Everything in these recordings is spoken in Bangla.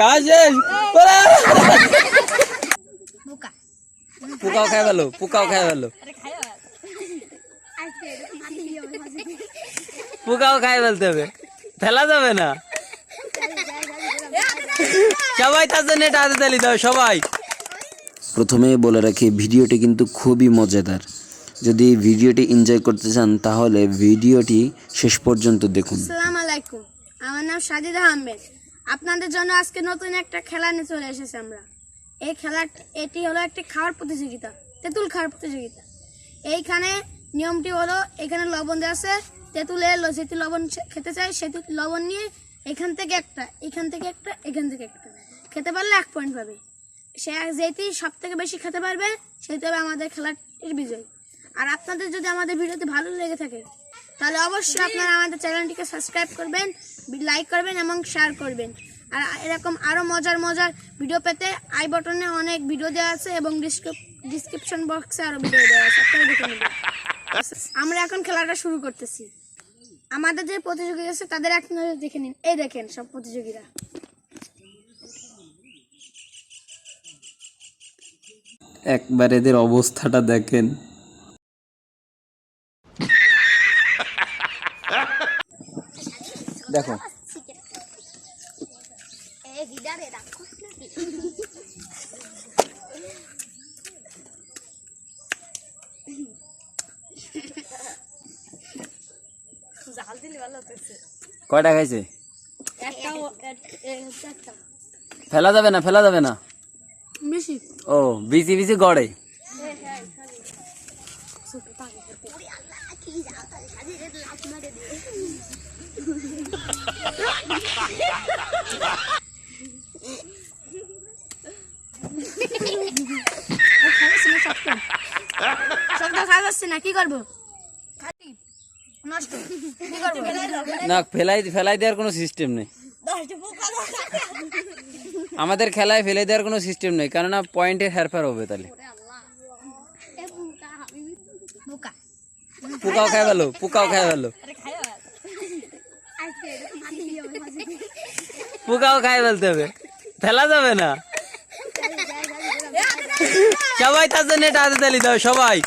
কাজ শেষ ওরা! বোকা। পোকাও খাই ফেলো পোকাও খাই ফেলো। পোকাও খাই ফেলতে হবে। ফেলা যাবে না। সবাই তার জন্য এটা হাতে তালি দাও সবাই। প্রথমে বলে রাখি ভিডিওটি কিন্তু খুবই মজাদার। যদি ভিডিওটি এনজয় করতে চান তাহলে ভিডিওটি শেষ পর্যন্ত দেখুন। আসসালামু আলাইকুম। আমার নাম সাজিদা আহমেদ। আপনাদের জন্য আজকে নতুন একটা খেলা নিয়ে চলে এসেছি আমরা। এই খেলা, এটি হলো একটি খাওয়ার প্রতিযোগিতা, তেঁতুল খাওয়ার প্রতিযোগিতা। এইখানে নিয়মটি হলো, এখানে লবণ দেওয়া আছে তেঁতুলের ল- যেটি লবণ খেতে চায় সেটি লবণ নিয়ে এখান থেকে একটা, এখান থেকে একটা, এখান থেকে একটা। খেতে পারলে এক পয়েন্ট পাবে। সে যেটি সব থেকে বেশি খেতে পারবে, সেটি হবে আমাদের খেলাটির বিজয়। আর আপনাদের যদি আমাদের ভিডিওটি ভালো লেগে থাকে তাহলে অবশ্যই আপনারা আমাদের চ্যানেলটিকে সাবস্ক্রাইব করবেন লাইক করবেন এবং শেয়ার করবেন। আর এরকম আরও মজার মজার ভিডিও পেতে আই বটনে অনেক ভিডিও দেওয়া আছে এবং ডিসক্রিপশন বক্সে আরও ভিডিও দেওয়া আছে। আপনারা দেখে আমরা এখন খেলাটা শুরু করতেছি। আমাদের যে প্রতিযোগী আছে, তাদের এক নজর দেখে নিন। এই দেখেন সব প্রতিযোগীরা। একবার এদের অবস্থাটা দেখেন। দেখো। কয়টা খাইছে? ফেলা যাবে না ফেলা যাবে না? ও বিসি বিসি গড়ে। সব খাওয়া যাচ্ছে না কি করব? নষ্ট। কি করব? না ফেলাই ফেলাই দেওয়ার কোনো সিস্টেম নেই। আমাদের খেলায় ফেলে দেওয়ার কোনো সিস্টেম নেই কেননা পয়েন্টের হেরফের হবে তাহলে। পোকাও খাই ফেলো পোকাও খাই ফেলো পোকাও খাই ফেলতে হবে। ফেলা যাবে না। সবাই তার জন্য এটা হাতে তালি দাও সবাই।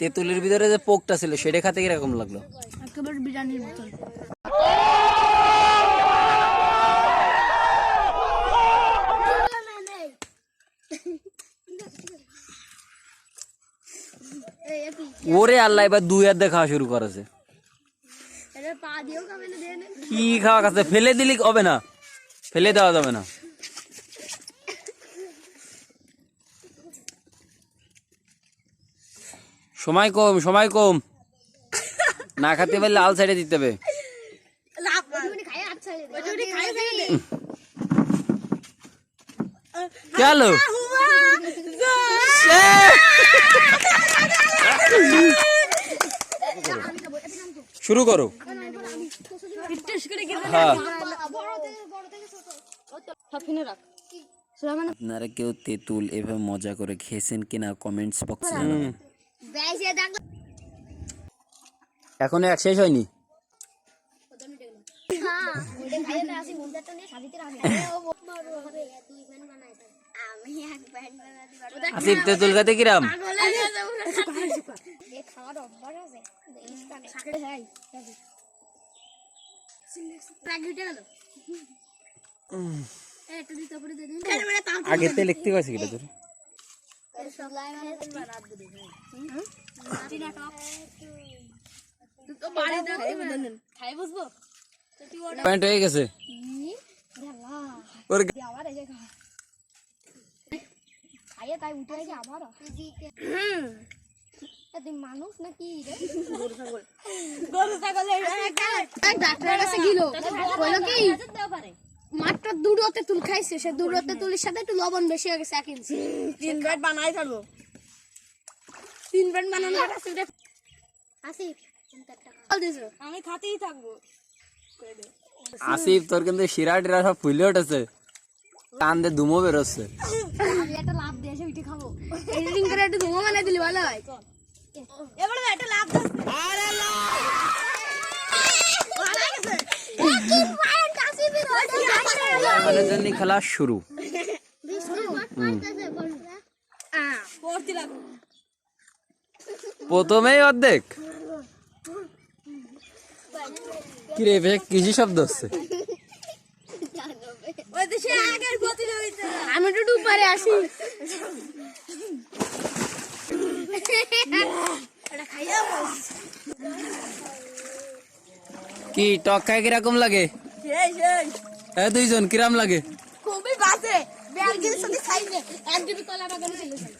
তেঁতুলের ভিতরে যে পোকটা ছিল সেটা খাতে কীরকম লাগল? একেবারে বিরিয়ানির মতন ওরে আল্লাহ এবার দুই হাত খাওয়া শুরু করেছে পা দিয়েও খাবে না দিয়ে কি খাওয়া খাচ্ছে? ফেলে দিলি হবে না? ফেলে দেওয়া যাবে না। সময় কম সময় কম। না খাতে পারলে লাল সাইডে দিতে হবে। চলো শুরু করো। হ্যাঁ। আপনারা কেউ তেঁতুল এভাবে মজা করে খেয়েছেন কিনা কমেন্টস বক্সে জানাবেন। এখনও এক শেষ হয়নি? আসিফ তেঁতুল খাতে কিরাম? আগে তে লিখতে পারছি কিটা তোর পয়েন্ট হয়ে গেছে ওর মানুষ নাকি ডাক্তারের কাছে গেল। বলল কি? মাত্র দুটো তেঁতুল খাইছে সে দুটো তেঁতুলের সাথে একটু লবণ বেশি হয়ে গেছে এক ইঞ্চি। তিন ব্যাট বানাই থাকব তিন ব্যাট বানানো আসিফ আমি খাতেই থাকব। আসিফ তোর কিন্তু শিরা টিরা সব ফুলে উঠেছে। কান্দে ধুমো বেরোচ্ছে। একটা লাভ দিয়ে এসে খাব। এডিটিং করে একটু ঘুমো বানাই দিলি ভালো হয় এবারে একটা লাভ জন্য খেলা শুরু। প্রথমেই অর্ধেক। কিরে কৃষি শব্দ হচ্ছে? আমি একটু আসি। কি টক খাই কীরকম লাগে? এ দুইজন কিরাম লাগে? খুবই বাসে ব্যাগের সাথে খাইবে এক ডিবি কলা বাগানে চলে যাই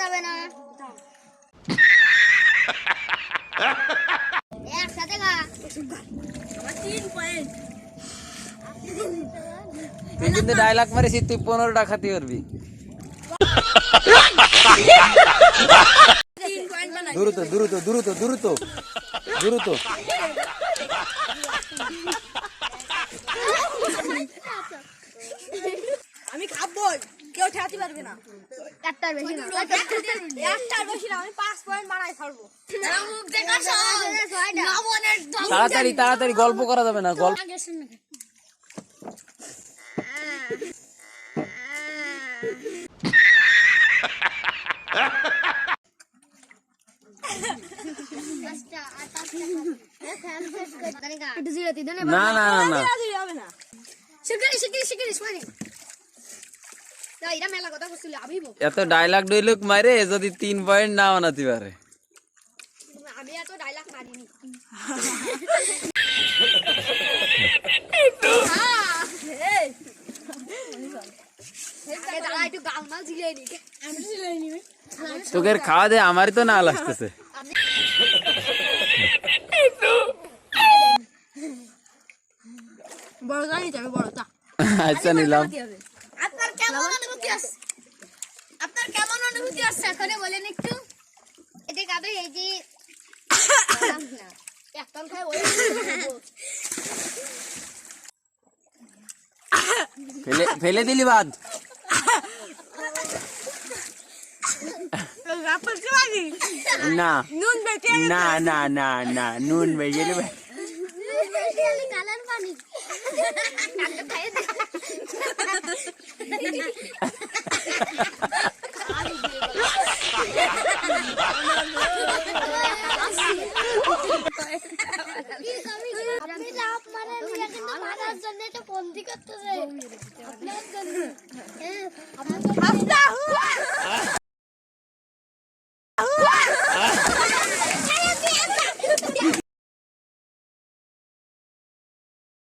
যাবে না। একসাথে খা তুই কিন্তু ডায়লগ মারিস তুই পনেরো টাকা খাতে পারবি দ্রুত দ্রুত দ্রুত দ্রুত দ্রুত। আমি খাব কেউ ঠেকাতে পারবে না। একটার বেশি না। একটার বেশি না আমি পাঁচ পয়েন্ট বানাই ছাড়বো। তাড়াতাড়ি তাড়াতাড়ি গল্প করা যাবে না গল্প না না না না এত ডায়লগ ডইলগ মারে যদি তিন পয়েন্ট না বানাতে পারে। আমি এত ডায়লগ মারিনি দাঁড়া একটু গাল মাল ঝিলিয়ে নি আমি ঝিলিয়ে নিবি তোকে আর খাওয়া দে আমারই তো না লাগতেছে। বড় গাড়ি যাবে বড়টা আচ্ছা নিলাম। আপনার কেমন অনুভূতি আছে আপনার কেমন অনুভূতি আছে এখন বলেন একটু। এটা কাবে এই যে না খাই ওই ফেলে ফেলে দিলি বাদ। রাপার কি লাগি না নুন বেটে না না না না নুন বেজে নেবে কালার